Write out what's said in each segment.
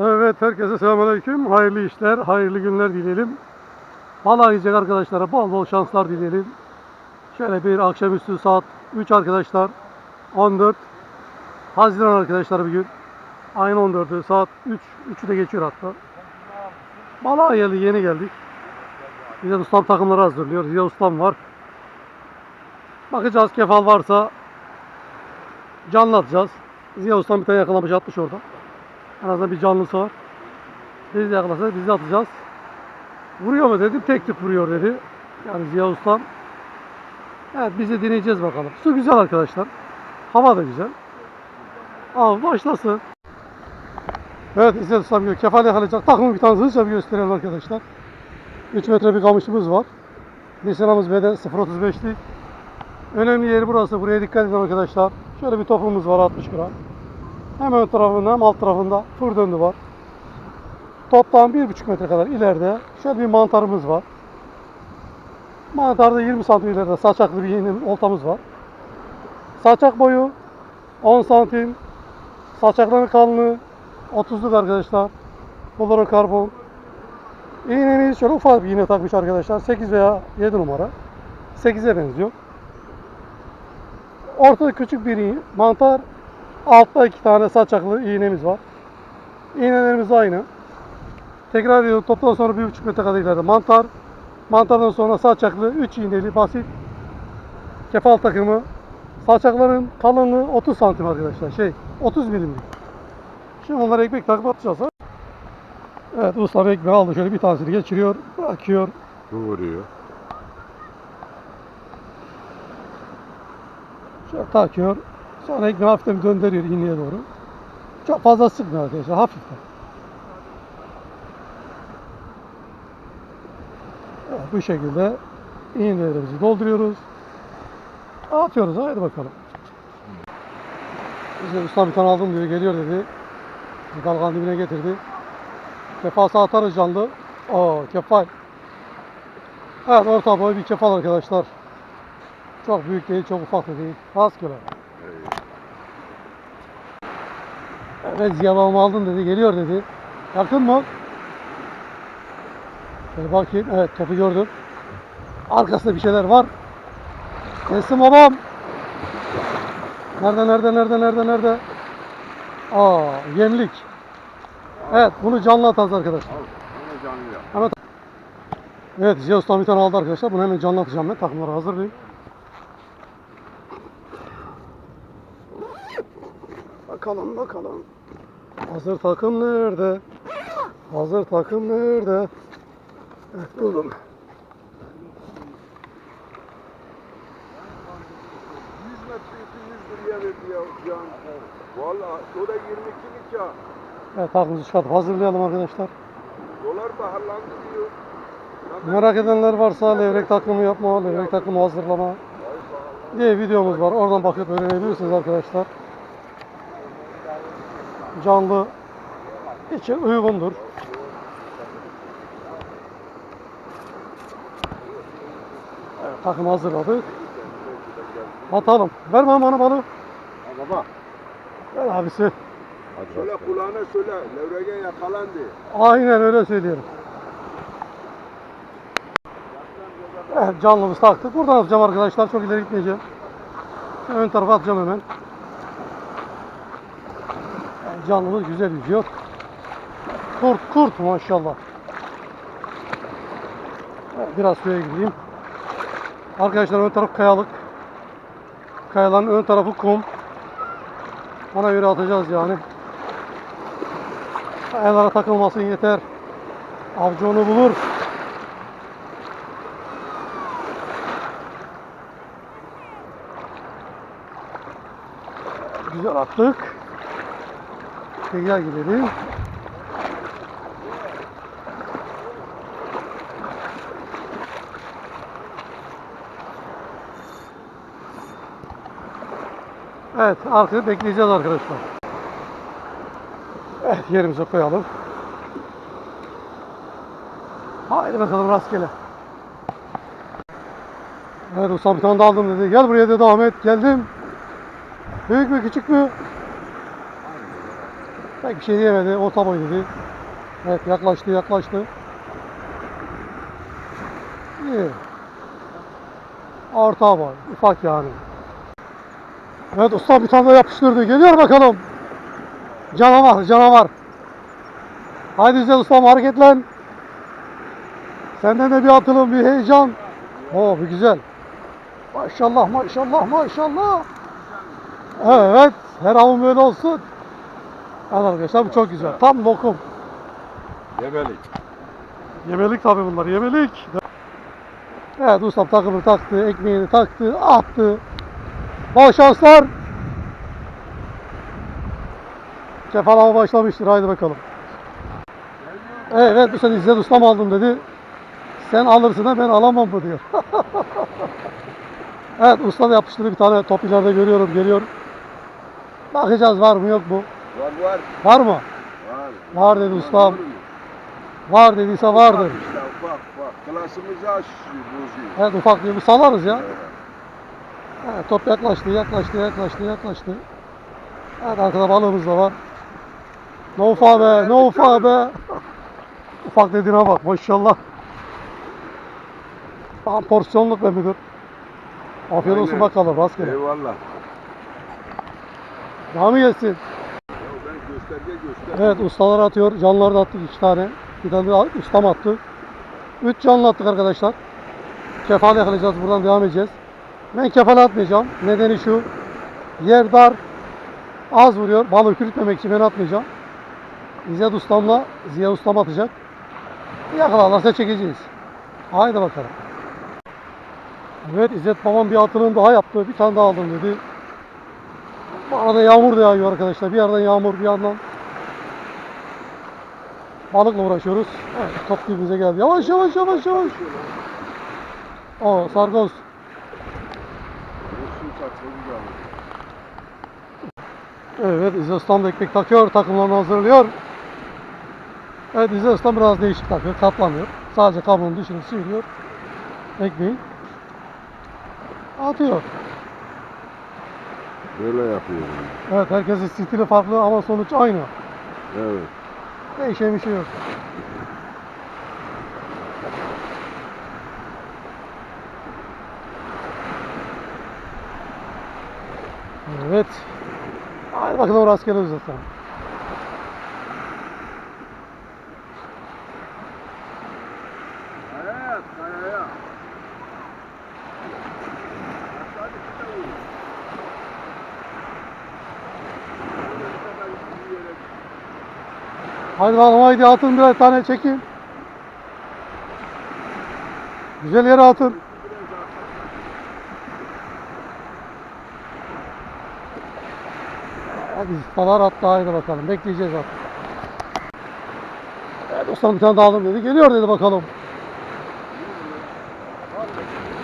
Evet herkese selamünaleyküm. Hayırlı işler, hayırlı günler dileyelim. Balığa gidecek arkadaşlara bol bol şanslar dileyelim. Şöyle bir akşamüstü saat 3 arkadaşlar. 14 Haziran arkadaşlar bir gün. Aynı 14'ü saat 3, 3'ü de geçiyor hatta. Balığa geldi, yeni geldik. Bize ustam takımları hazırlıyor. Ziya ustam var. Bakacağız kefal varsa canlı atacağız. Ziya ustam bir tane yakalamış atmış orada. En azından bir canlısı var. Biz de yakalasak biz de atacağız. Vuruyor mu dedim. Tek tük vuruyor dedi. Yani Ziya Ustam. Evet bizi dinleyeceğiz bakalım. Su güzel arkadaşlar. Hava da güzel. Av başlasın. Evet İzzet Ustam diyor. Kefal yakalayacak. Takımı bir tane hızlıca bir gösterelim arkadaşlar. 3 metre bir kamışımız var. Lisanımız beden 0.35'lik. Önemli yeri burası. Buraya dikkat edin arkadaşlar. Şöyle bir topumuz var 60 gram. Hem ön tarafında hem alt tarafında fır döndü var. Toplam 1,5 metre kadar ileride şöyle bir mantarımız var. Mantarda 20 santim ileride saçaklı bir yeni oltamız var. Saçak boyu 10 santim. Saçakların kalınlığı 30'luk arkadaşlar. Fluorokarbon. İğnemiz şöyle ufak bir iğne takmış arkadaşlar. 8 veya 7 numara. 8'e benziyor. Ortada küçük bir. Mantar Altta iki tane saçaklı iğnemiz var. İğnelerimiz aynı. Tekrar ediyorum toplam sonra 1,5 metre kadar ileride mantar. Mantardan sonra saçaklı 3 iğneli basit kefal takımı. Saçakların kalınlığı 30 santim arkadaşlar. Şey 30 milimlik. Şimdi onlara ekmek takıp atacağız. ha. Evet ustam ekmeği aldı. Şöyle bir tanesini geçiriyor. Bırakıyor. Vuruyor. Şöyle takıyor. Sonra ekmeği hafiften döndürüyor iğneye doğru. Çok fazla sıkmıyor arkadaşlar. Hafiften. Evet, bu şekilde iğnelerimizi dolduruyoruz. Atıyoruz. Haydi bakalım. Bize usta bir tane aldım diyor. Geliyor dedi. Bir dalganın dibine getirdi. Kefası atarız canlı. Oo kefal. Evet orta boy bir kefal arkadaşlar. Çok büyük değil, çok ufak değil. Rastgele. Evet Ziya babamı aldın dedi, geliyor dedi. Yakın mı? Şöyle bakayım, evet topu gördüm. Arkasında bir şeyler var. Teslim babam. Nerede, nerede, nerede, nerede, nerede? Aa, yemlik. Evet, bunu canlı atarız arkadaşlar. Bunu canlı yap. Hemen Evet, Ziya Usta bir tane aldı arkadaşlar. Bunu hemen canlı atacağım ben. Takımları hazırlayayım. Bakalım bakalım. Hazır takım nerede? Hazır takım nerede? Evet, buldum. 100 metre 200 liraya verdi ya can. Valla o da 22'lik ya. Evet takımımızı çıkartıp hazırlayalım arkadaşlar. Dolar pahalandı diyor. Merak edenler varsa levrek takımı yapma, levrek takımı hazırlama diye videomuz var. Oradan bakıp öğrenebilirsiniz arkadaşlar. Canlı için uygundur. Evet, takım hazırladık. Atalım. Ver bana bana balığı. Ha baba. Ver abisi. Hadi Şöyle kulağına söyle. Levrege yakalandı. Aynen öyle söylüyorum. Evet canlımız taktık. Buradan atacağım arkadaşlar. Çok ileri gitmeyeceğim. Ön tarafa atacağım hemen. Canlımız güzel yüzüyor. Kurt kurt maşallah. Biraz suya gideyim. Arkadaşlar ön taraf kayalık. Kayaların ön tarafı kum. Ona göre atacağız yani. Kayalara takılmasın yeter. Avcı onu bulur. Güzel attık. Kıyıya gidelim. Evet, arkayı bekleyeceğiz arkadaşlar. Evet, yerimize koyalım. Haydi bakalım rastgele. Evet Usta bir tane daha aldım dedi. Gel buraya dedi Ahmet. Geldim. Büyük mü küçük mü? Pek bir şey diyemedi. Orta boy dedi. Evet yaklaştı yaklaştı. İyi. Orta boy. Ufak yani. Evet usta bir tane yapıştırdı. Geliyor bakalım. Canavar canavar. Haydi güzel ustam hareketlen. Senden de bir atılım bir heyecan. Oo bir güzel. Maşallah maşallah maşallah. Evet her avın böyle olsun. Evet arkadaşlar bu çok güzel. Tam lokum. Yemelik. Yemelik tabi bunlar yemelik. Evet ustam takımını taktı, ekmeğini taktı, attı. Bol şanslar. Kefalama başlamıştır haydi bakalım. Evet bu sene İzzet ustam aldım dedi. Sen alırsın da ben alamam mı diyor. evet usta da yapıştırdı bir tane top ileride görüyorum geliyor. Bakacağız var mı yok mu? Var var. Var mı? Var. Var dedi ustam. Var dediyse vardır. İşte bak bak. Klasımızı aşıyor, bozuyor. Evet ufak bir salarız ya. Evet. Evet, top yaklaştı, yaklaştı, yaklaştı, yaklaştı. Evet arkada balığımız da var. Ne ufa be, ne ufa be. Ufak dediğine bak maşallah. Tam porsiyonluk be müdür. Afiyet olsun Aynen. bakalım rastgele. Eyvallah. Daha mı gelsin? Gösterge göster. Evet ustalar atıyor. Canlılar da attık iki tane. Bir tane ustam attı. Üç canlı attık arkadaşlar. Kefal yakalayacağız. Buradan devam edeceğiz. Ben kefal atmayacağım. Nedeni şu. Yer dar. Az vuruyor. Balığı kürütmemek için ben atmayacağım. İzzet ustamla Ziya ustam atacak. Yakalarlarsa çekeceğiz. Haydi bakalım. Evet İzzet babam bir atılım daha yaptı. Bir tane daha aldım dedi. Bu arada yağmur da yağıyor arkadaşlar. Bir yerden yağmur bir yandan balıkla uğraşıyoruz. Evet, top dibimize geldi. Yavaş yavaş yavaş yavaş. O sargoz. Evet İzzet Ustam da ekmek takıyor. Takımlarını hazırlıyor. Evet İzzet Ustam biraz değişik takıyor. Katlamıyor. Sadece kablonun dışını sıyırıyor. Ekmeği. Atıyor. Böyle yapıyorum. Evet herkesin stili farklı ama sonuç aynı. Evet. Değişen bir şey yok. Evet. Hadi bakalım rastgele uzatsan. Kayaya, kayaya. Hadi işte vur. Haydi bakalım haydi atın birer tane çekin. Güzel yere atın. Hadi falan attı haydi bakalım. Bekleyeceğiz artık. Evet ustam bir tane daha aldım dedi. Geliyor dedi bakalım.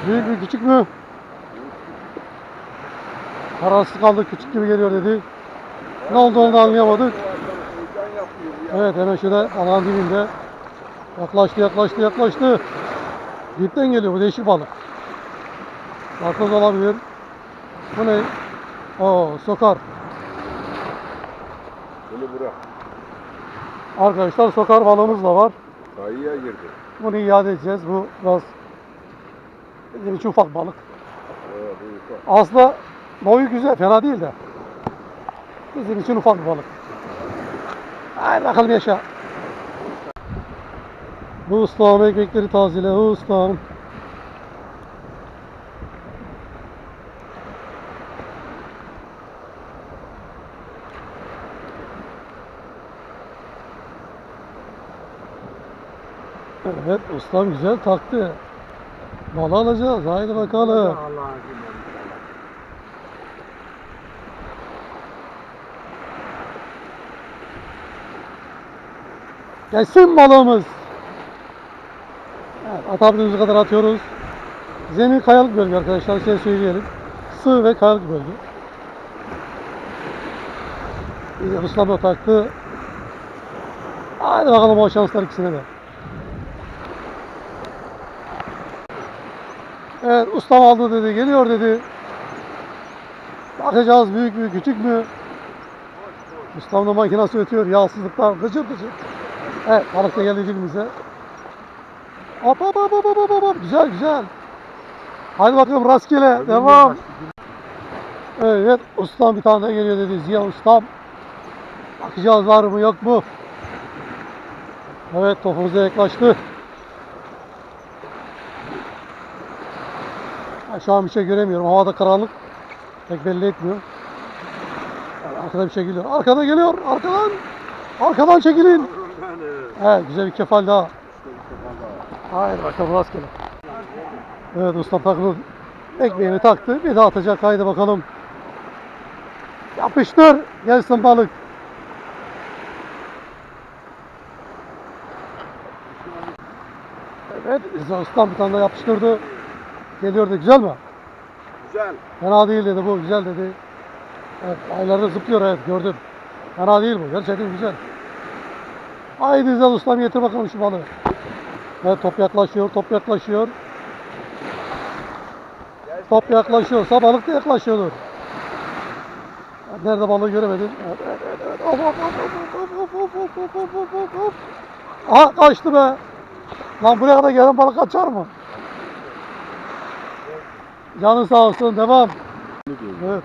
Büyük mü küçük mü? Kararsız kaldık küçük gibi geliyor dedi. Ne olduğunu da anlayamadık. Evet hemen şöyle alan dibinde. Yaklaştı yaklaştı yaklaştı. Dipten geliyor bu değişik balık. Bakız olabilir. Bu ne? Oo sokar. Bunu bırak. Arkadaşlar sokar balığımız da var. Kayaya girdi. Bunu iade edeceğiz. Bu biraz bizim için ufak balık. Evet. Aslında boyu güzel, fena değil de. Bizim için ufak bir balık. Haydi bakalım yaşa. Bu ustam ekmekleri tazele, bu ustam. Evet, ustam güzel taktı. Balı alacağız, haydi bakalım. Allah'ın izniyle. Gelsin balığımız. Evet, atabildiğimiz kadar atıyoruz. Zemin kayalık bölge arkadaşlar, şey söyleyelim. Sığ ve kayalık bölge. Ruslan taktı. Haydi bakalım o şanslar ikisine de. Evet, ustam aldı dedi, geliyor dedi. Bakacağız büyük mü, küçük mü? Ustam da makinası ötüyor. Yağsızlıklar gıcır gıcır. Evet balık da geldi dilimize. Hop hop hop hop hop hop. Güzel güzel. Hadi bakalım rastgele. Devam. Evet ustam bir tane daha geliyor dedi. Ziya ustam. Bakacağız var mı yok mu? Evet topumuza yaklaştı. Şu an bir şey göremiyorum. Havada karanlık. Pek belli etmiyor. Yani arkada bir şey geliyor. Arkada geliyor. Arkadan. Arkadan çekilin. Evet güzel bir kefal daha. Haydi bakalım rastgele. Evet usta takılı ekmeğini taktı. Bir daha atacak. Haydi bakalım. Yapıştır. Gelsin balık. Evet İsa ustam bir tane daha yapıştırdı. Geliyordu. Güzel mi? Güzel. Fena değil dedi bu. Güzel dedi. Evet aylarda zıplıyor evet gördüm. Fena değil bu. Gerçekten güzel. Haydi İzzet ustam getir bakalım şu balığı. Evet top yaklaşıyor. Top yaklaşıyor. Top yaklaşıyorsa balık da yaklaşıyordur. Nerede balığı göremedim. Evet. Aha kaçtı be. Lan buraya kadar gelen balık kaçar mı? Canın sağ olsun. Devam. Evet.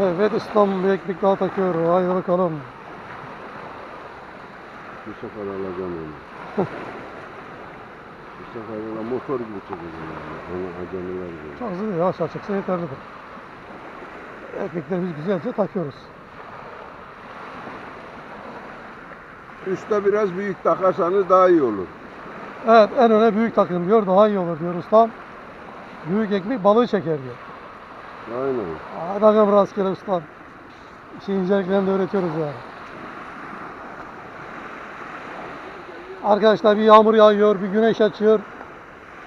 Evet İstanbul bir ekmek takıyor. Haydi bakalım. Bu sefer alacağım onu. Bu sefer ona motor gibi çekeceğim yani. Onu acemiler gibi. Çok hızlı değil. Yavaş yavaş çeksen yeterlidir. Ekmeklerimizi güzelce takıyoruz. Üste biraz büyük takarsanız daha iyi olur. Evet en öne büyük takım diyor. Daha iyi olur diyor ustam. Büyük ekmek balığı çeker diyor. Aynen. Bakalım rastgele ustam. İşin inceliklerini de öğretiyoruz yani. Arkadaşlar bir yağmur yağıyor, bir güneş açıyor.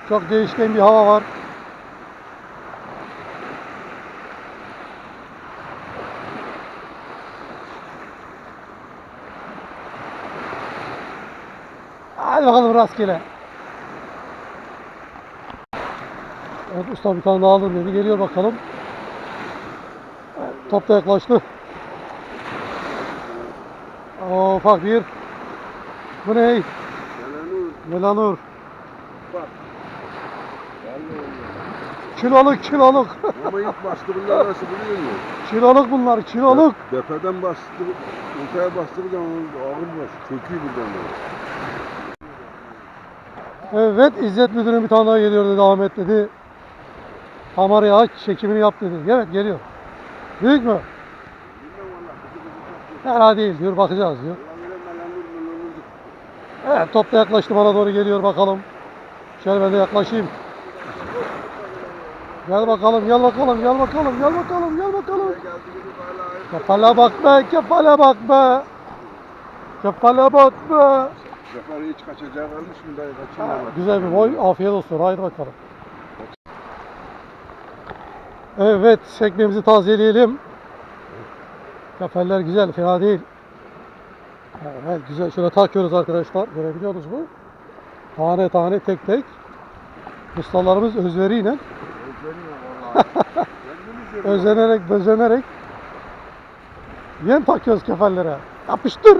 Çok değişken bir hava var. Hadi bakalım rastgele. Evet usta bir tane daha aldım dedi. Geliyor bakalım. Top da yaklaştı. Ufak bir. Bu ne? Selenur Melanur. bak. Kiloluk kiloluk. Ama ilk bastırımlar nasıl biliyor musun? kiloluk bunlar kiloluk. Tepeden bastırıp, ortaya bastırdığı zaman ağır baş. Çöküyor böyle. Evet İzzet Müdürüm bir tane daha geliyor dedi Ahmet dedi. Kamerayı aç çekimini yap dedi. Evet geliyor. Büyük mü? Fena değil diyor bakacağız diyor. Ulan öyle melanur melanur. Evet top da yaklaştı bana doğru geliyor bakalım. Şöyle ben de yaklaşayım. Gel bakalım gel bakalım gel bakalım gel bakalım gel bakalım. Kefale bak be kefale bak be. Kefale bak be. Sefer hiç kaçacağı kalmış mı dayı hemen. Güzel bir boy. Afiyet olsun. Haydi bakalım. Evet, ekmeğimizi tazeleyelim. Kafeler güzel, fena değil. Evet, güzel. Şöyle takıyoruz arkadaşlar. Görebiliyor musunuz bu? Tane tane, tek tek. Ustalarımız özveriyle, Özleniyor valla. Kendimiz yapıyoruz. özenerek, bezenerek yem takıyoruz kefallere. Yapıştır.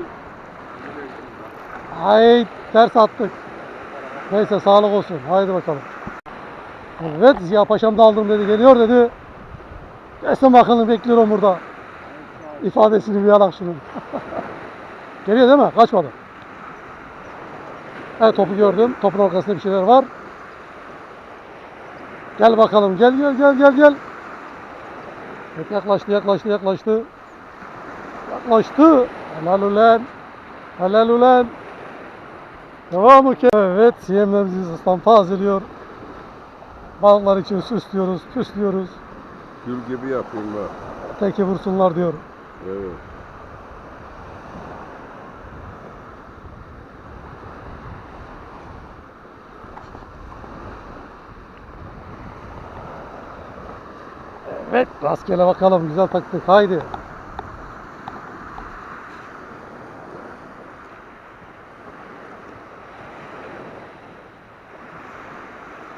Ay ters attık. Neyse sağlık olsun. Haydi bakalım. Evet Ziya Paşam da aldım dedi. Geliyor dedi. Gelsin bakalım bekliyorum burada. İfadesini bir alak şunun. Geliyor değil mi? Kaçmadı. Evet topu gördüm. Topun arkasında bir şeyler var. Gel bakalım. Gel gel gel gel gel. Evet yaklaştı yaklaştı yaklaştı. Yaklaştı. Helal ulan. Helal ulan. Devam ki. Evet, yemlerimizi ıslam tazeliyor. Balıklar için süslüyoruz, püslüyoruz. Gül gibi yapıyorum bak. Teki vursunlar diyor. Evet. Evet, rastgele bakalım. Güzel taktık. Haydi.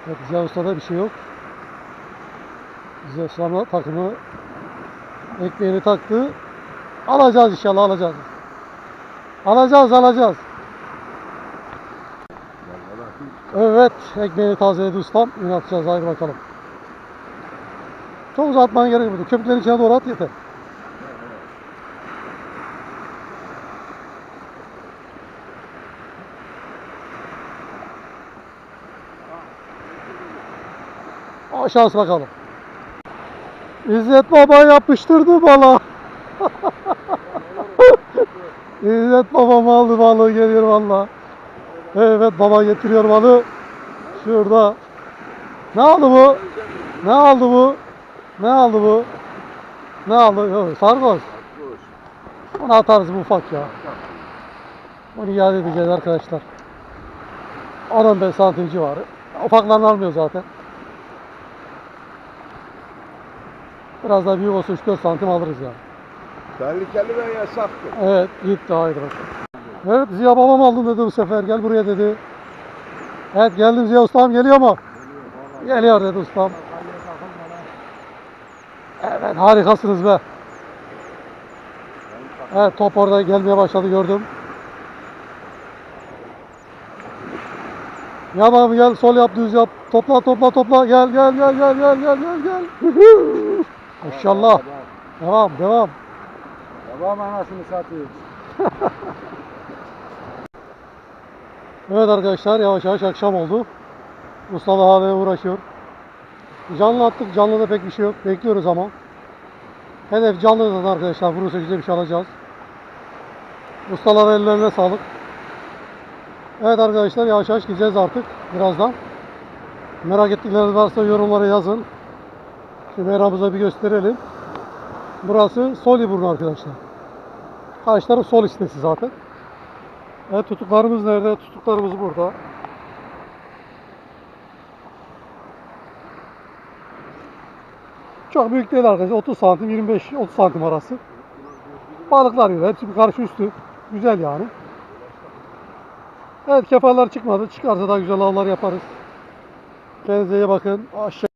Evet, Ziya Usta'da bir şey yok. Ziya Usta'nın takımı ekmeğini taktı. Alacağız inşallah alacağız. Alacağız alacağız. Evet ekmeğini tazeledi ustam. Yine atacağız haydi bakalım. Çok uzatmaya gerek yok. Köpüklerin içine doğru at yeter. Aşağısı bakalım. İzzet Baba yapıştırdı bala. İzzet babam aldı balığı geliyor valla. Evet baba getiriyor balığı. Şurada. Ne aldı bu? Ne aldı bu? Ne aldı bu? Ne aldı? Yok, sargoz. Onu atarız bu ufak ya. Onu iade edeceğiz arkadaşlar. 15 santim civarı. Ufaklarını almıyor zaten. Biraz daha büyük olsa 3-4 santim alırız yani. Tehlikeli ve yasaktır. Evet gitti haydi. Evet Ziya babam aldım dedi bu sefer gel buraya dedi. Evet geldim Ziya ustam geliyor mu? Geliyor dedi ustam. Evet harikasınız be. Evet top orada gelmeye başladı gördüm. Yap abi gel sol yap düz yap. Topla topla topla gel gel gel gel gel gel gel gel. İnşallah. Devam devam. Babam anasını satıyor. Evet arkadaşlar yavaş yavaş akşam oldu. Mustafa hala uğraşıyor. Canlı attık. Canlıda pek bir şey yok. Bekliyoruz ama. Hedef canlıdan arkadaşlar. Vurursa güzel bir şey alacağız. Ustalara ellerine sağlık. Evet arkadaşlar yavaş yavaş gideceğiz artık. Birazdan. Merak ettikleriniz varsa yorumlara yazın. Şu meramıza bir gösterelim. Burası Soliburnu arkadaşlar. Karşı taraf sol istesi zaten. Evet tutuklarımız nerede? Tutuklarımız burada. Çok büyük değil arkadaşlar. 30 santim 25 30 santim arası. Balıklar yiyor. Hepsi bir karşı üstü. Güzel yani. Evet kefalar çıkmadı. Çıkarsa daha güzel avlar yaparız. Kendinize iyi bakın. Aşağı